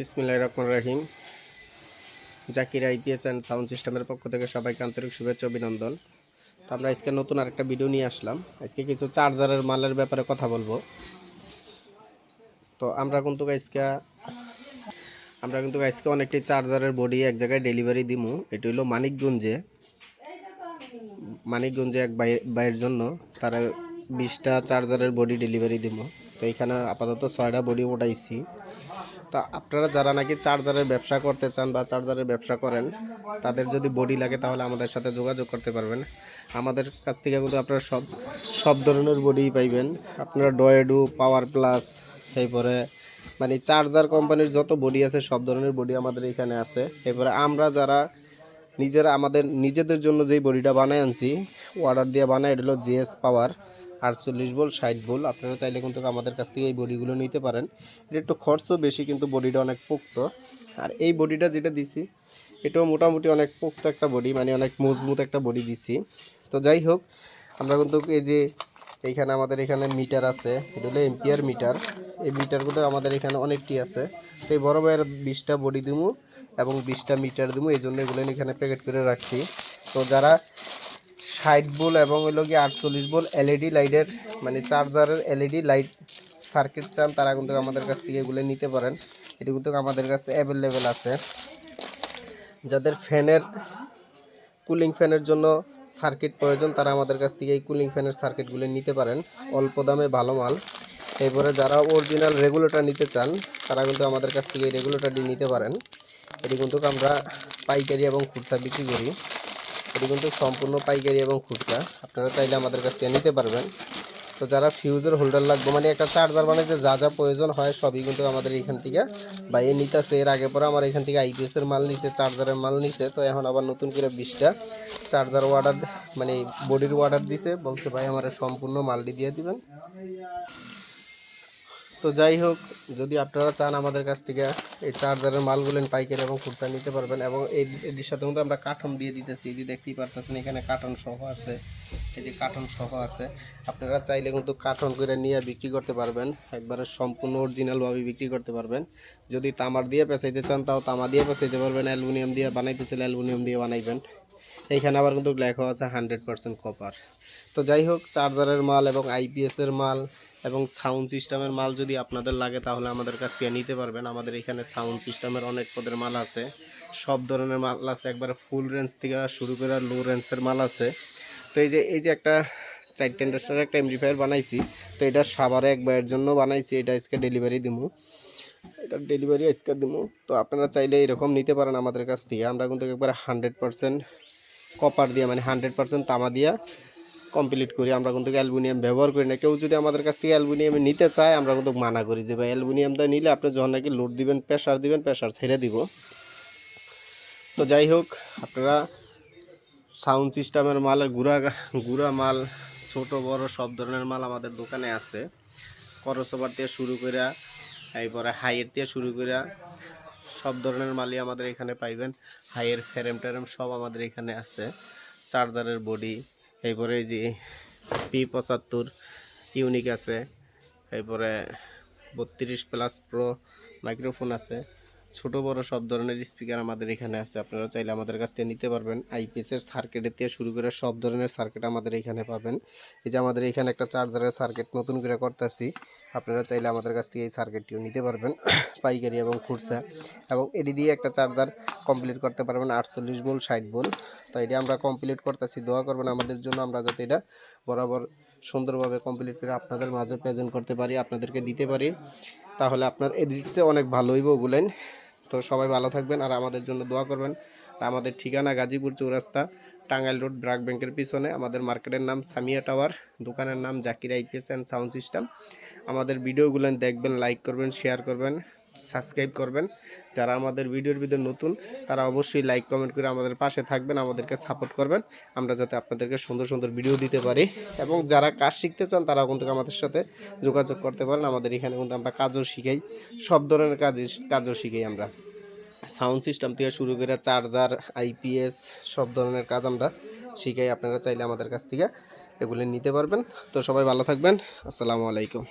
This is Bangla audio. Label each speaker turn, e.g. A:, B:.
A: বিসমিল্লাহ রহমান রাহিম। জাকির আইপিএস অ্যান্ড সাউন্ড সিস্টেমের পক্ষ থেকে সবাইকে আন্তরিক শুভেচ্ছা অভিনন্দন। তো আমরা আজকে নতুন আরেকটা ভিডিও নিয়ে আসলাম। আজকে কিছু চার্জারের মালের ব্যাপারে কথা বলব। তো আমরা কিন্তু আজকে, আমরা কিন্তু আজকে অনেকটি চার্জারের বডি এক জায়গায় ডেলিভারি দিমু। এটি হলো মানিকগঞ্জে। মানিকগঞ্জে এক ভাই, ভাইয়ের জন্য তারা বিশটা চার্জারের বডি ডেলিভারি দিব তো এখানে আপাতত ছয়টা বডি ওঠাইছি তা আপনারা যারা নাকি চার্জারের ব্যবসা করতে চান বা চার্জারের ব্যবসা করেন, তাদের যদি বডি লাগে তাহলে আমাদের সাথে যোগাযোগ করতে পারবেন। আমাদের কাছ থেকে কিন্তু আপনারা সব সব ধরনের বডি পাইবেন। আপনারা ডয়েডু, পাওয়ার প্লাস, এরপরে মানে চার্জার কোম্পানির যত বডি আছে, সব ধরনের বডি আমাদের এখানে আছে। এরপরে আমরা যারা নিজেরা আমাদের, নিজেদের জন্য যেই বডিটা বানায় আনছি অর্ডার দিয়ে বানাই এটা হলো জিএস পাওয়ার আটচল্লিশ বল, ষাট বল, আপনারা চাইলে কিন্তু আমাদের কাছ থেকে এই বডিগুলো নিতে পারেন। এটা একটু খরচও বেশি, কিন্তু বডিটা অনেক পোক্ত। আর এই বডিটা যেটা দিছি, এটাও মোটামুটি অনেক পোক্ত একটা বডি মানে অনেক মজবুত একটা বডি দিছি। তো যাই হোক, আমরা কিন্তু এই যে এইখানে আমাদের এখানে মিটার আছে, এটা হলো এম্পিয়ার মিটার। এই মিটারগুলো আমাদের এখানে অনেকটি আছে। তো এই বড় ভাইয়ের বিশটা বডি দিমু এবং বিশটা মিটার দিমু, এই জন্য এগুলো এখানে প্যাকেট করে রাখছি। তো যারা ষাট বোল এবং হলো কি আটচল্লিশ বোল এলইডি লাইটের মানে চার্জারের এলইডি লাইট সার্কিট চান, তারা কিন্তু আমাদের কাছ থেকে এগুলো নিতে পারেন। এটি কিন্তু আমাদের কাছে অ্যাভেলেবেল আছে। যাদের ফ্যানের কুলিং ফ্যানের জন্য সার্কিট প্রয়োজন, তারা আমাদের কাছ থেকে এই কুলিং ফ্যানের সার্কিটগুলো নিতে পারেন। অল্প দামে ভালো মাল। এরপরে যারা অরিজিনাল রেগুলেটর নিতে চান, তারা কিন্তু আমাদের কাছ থেকে এই রেগুলেটরটি নিতে পারেন। এটি কিন্তু আমরা পাইকারি এবং খুচরা বিক্রি করি। এটি কিন্তু সম্পূর্ণ পাইকারি এবং খুচরা। আপনারা চাইলে আমাদের কাছ থেকে নিতে পারবেন। তো যারা ফিউজের হোল্ডার লাগবে মানে একটা চার্জার বানাইতে যা যা প্রয়োজন হয়, সবই কিন্তু আমাদের এখান থেকে বা এ নিতেছে। এর আগে পরে আমার এখান থেকে আইপিএসের মাল নিছে চার্জারের মাল নিছে। তো এখন আবার নতুন করে বিশটা চার্জার অর্ডার মানে বডির অর্ডার দিছে। বলছে, ভাই, আমার সম্পূর্ণ মালটি দিয়ে দিবেন। তো যাই হোক, যদি আপনারা চান আমাদের কাছ থেকে এই চার্জারের মালগুলো পাইকারি এবং খুচরা নিতে পারবেন এবং এই সাথে কিন্তু আমরা কার্টন দিয়ে দিতেছি। এই যে দেখতেই পারতেছেন, এখানে কার্টন সহ আছে। এই যে কার্টন সহ আছে। আপনারা চাইলে কিন্তু কার্টন করে নিয়ে বিক্রি করতে পারবেন। একবারে সম্পূর্ণ অরিজিনালভাবে বিক্রি করতে পারবেন। যদি তামার দিয়ে পেঁচাইতে চান, তাও তামা দিয়ে পেঁচাইতে পারবেন। অ্যালুমিনিয়াম দিয়ে বানাইতেছিল অ্যালুমিনিয়াম দিয়ে বানাইবেন। এইখানে আবার কিন্তু লেখা আছে হান্ড্রেড পার্সেন্ট কপার তো যাই হোক, চার্জারের মাল এবং আইপিএসের মাল এবং সাউন্ড সিস্টেমের মাল যদি আপনাদের লাগে, তাহলে আমাদের কাছ থেকে নিতে পারবেন। আমাদের এখানে সাউন্ড সিস্টেমের অনেক পদের মাল আছে। সব ধরনের মাল আছে, একবারে ফুল রেঞ্জ থেকে শুরু করে লো রেঞ্জের মাল আছে। তো এই যে এই যে একটা চার টেন্ডাস্টার একটা এমডিফায়ার বানাইছি, তো এটা সাভারে এক ভাইয়ের জন্য বানাইছি, এটা আজকে ডেলিভারি দিমু। এটা ডেলিভারি আজকে দিমু। তো আপনারা চাইলে এরকম নিতে পারেন আমাদের কাছ থেকে। আমরা কিন্তু একবারে হান্ড্রেড পার্সেন্ট কপার দিয়ে মানে হান্ড্রেড পার্সেন্ট তামা দিয়া কমপ্লিট করি, আমরা কিন্তু অ্যালুমিনিয়াম ব্যবহার করি না। কেউ যদি আমাদের কাছ থেকে অ্যালুমিনিয়াম নিতে চায়, আমরা কিন্তু মানা করি যে, ভাই, অ্যালুমিনিয়ামটা নিলে আপনি যখন নাকি লোড দিবেন প্রেশার দিবেন প্রেশার ছেড়ে দিব। তো যাই হোক, আপনারা সাউন্ড সিস্টেমের মালের গুড়া গুড়া মাল, ছোট, বড় সব ধরনের মাল আমাদের দোকানে আছে। করসোবার দিয়ে শুরু করে এরপরে হাইয়ের দিয়ে শুরু করে সব ধরনের মালই আমাদের এখানে পাইবেন। হাইয়ের ফ্যারেম ট্যারেম সব আমাদের এখানে আছে। চার্জারের বডি এরপরে যে পি পঁচাত্তর ইউনিক আছে। এরপরে বত্রিশ প্লাস প্রো মাইক্রোফোন আছে। ছোট বড় সব ধরনের স্পিকার আমাদের এখানে আছে। আপনারা চাইলে আমাদের কাছ থেকে নিতে পারবেন। আইপিএসের সার্কিটের থেকে শুরু করে সব ধরনের সার্কিট আমাদের এখানে পাবেন। এই যে আমাদের এখানে একটা চার্জারের সার্কিট নতুন করে করতেছি। আপনারা চাইলে আমাদের কাছ থেকে এই সার্কিটটিও নিতে পারবেন। পাইকারি এবং খুরসা এবং এটি দিয়ে একটা চার্জার কমপ্লিট করতে পারবেন আটচল্লিশ বোল ষাট বোল তো এটা আমরা কমপ্লিট করতেছি। দোয়া করবেন আমাদের জন্য আমরা যাতে এটা বরাবর সুন্দরভাবে কমপ্লিট করে আপনাদের মাঝে প্রেজেন্ট করতে পারি, আপনাদেরকে দিতে পারি। তাহলে আপনার এডিটসে অনেক ভালো হইব বলেন। তো সবাই ভালো থাকবেন আর আমাদের জন্য দোয়া করবেন। আর আমাদের ঠিকানা গাজীপুর চৌরাস্তা, টাঙ্গাইল রোড, ব্রাক ব্যাংকের পিছনে। আমাদের মার্কেটের নাম সামিয়া টাওয়ার, দোকানের নাম Zakir IPS and sound system. আমাদের ভিডিওগুলো দেখবেন, লাইক করবেন, শেয়ার করবেন। সাবস্ক্রাইব করবেন। যারা আমাদের ভিডিওর ভিতরে নতুন, তারা অবশ্যই লাইক কমেন্ট করে আমাদের পাশে থাকবেন, আমাদেরকে সাপোর্ট করবেন। আমরা যাতে আপনাদেরকে সুন্দর সুন্দর ভিডিও দিতে পারি। এবং যারা কাজ শিখতে চান তারা কিন্তু আমাদের সাথে যোগাযোগ করতে পারেন। আমাদের এখানে কিন্তু আমরা কাজও শিখাই। সব ধরনের কাজ কাজও শিখাই আমরা। সাউন্ড সিস্টেম থেকে শুরু করে চার্জার আইপিএস সব ধরনের কাজ আমরা শিখাই। আপনারা চাইলে আমাদের কাছ থেকে এগুলো নিতে পারবেন। তো সবাই ভালো থাকবেন। আসসালামু আলাইকুম।